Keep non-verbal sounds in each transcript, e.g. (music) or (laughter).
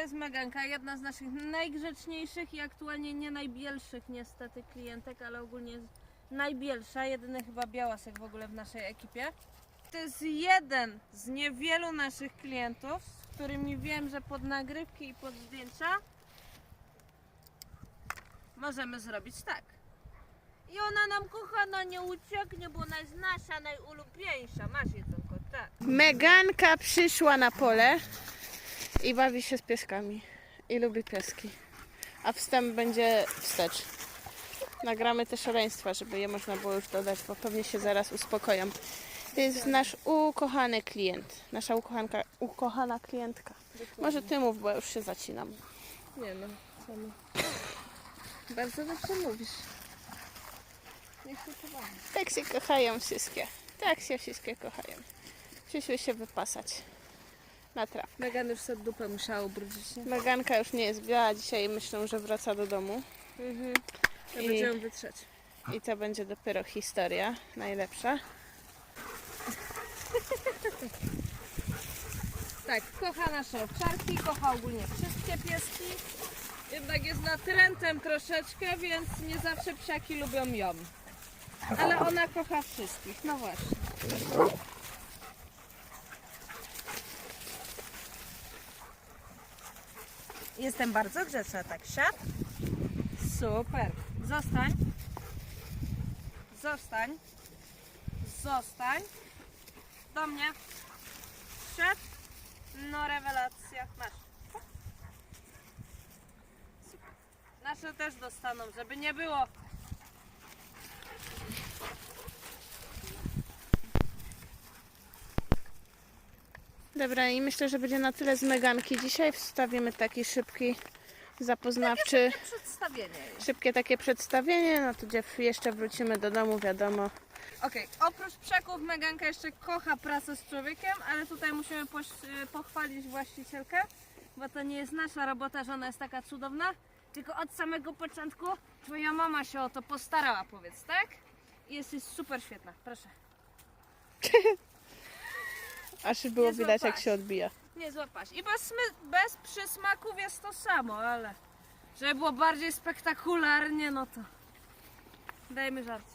jest Meganka, jedna z naszych najgrzeczniejszych i aktualnie nie najbielszych niestety klientek, ale ogólnie najbielsza, jedyny chyba białasek w ogóle w naszej ekipie. To jest jeden z niewielu naszych klientów, z którymi wiem, że pod nagrywki i pod zdjęcia możemy zrobić tak. I ona nam kochana nie ucieknie, bo ona jest nasza najulubieńsza. Masz jedzonko, tak. Meganka przyszła na pole i bawi się z pieskami. I lubi pieski. A wstęp będzie wstecz. Nagramy te szaleństwa, żeby je można było już dodać, bo pewnie się zaraz uspokoją. To jest nasz ukochany klient. Nasza ukochanka, ukochana klientka. Może ty mów, bo ja już się zacinam. Nie no, no. Bardzo dobrze mówisz. Niech się. Tak się kochają wszystkie. Tak się wszystkie kochają. Przyszły się wypasać na trawę. Megan już sobie dupę musiała ubrudzić, nie? Meganka już nie jest biała, dzisiaj myślę, że wraca do domu. Mhm. To I- będziemy wytrzeć. I to będzie dopiero historia najlepsza. (laughs) Tak, kocha nasze owczarki, kocha ogólnie wszystkie pieski. Jednak jest natrętem troszeczkę, więc nie zawsze psiaki lubią ją. Ale ona kocha wszystkich, no właśnie. Jestem bardzo grzeczna, tak siad. Super. Zostań. Zostań. Zostań. Do mnie. Siad. No rewelacja. Masz. Super. Nasze też dostaną, żeby nie było. Dobra, i myślę, że będzie na tyle z Meganki. Dzisiaj wstawimy taki szybki, zapoznawczy, Przedstawienie. szybkie takie przedstawienie. No to jeszcze wrócimy do domu, wiadomo. Okej, oprócz przeków Meganka jeszcze kocha pracę z człowiekiem, ale tutaj musimy poś- pochwalić właścicielkę, bo to nie jest nasza robota, że ona jest taka cudowna, tylko od samego początku twoja mama się o to postarała, powiedz, tak? I jesteś super świetna, proszę. (laughs) Aż było Nie widać, jak złapałaś. się odbija. Nie złapasz. I bez, smy- bez przysmaków jest to samo, ale żeby było bardziej spektakularnie, no to dajmy żarcie.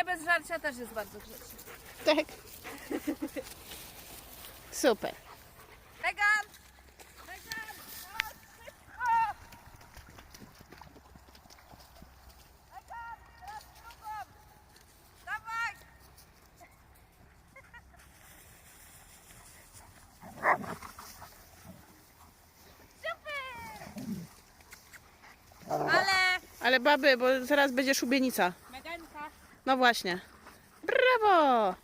A bez żarcia też jest bardzo grzeczny. Tak. (laughs) Super. Megan! Ale... Baby, bo zaraz będzie szubienica. Meganka, No właśnie. Brawo!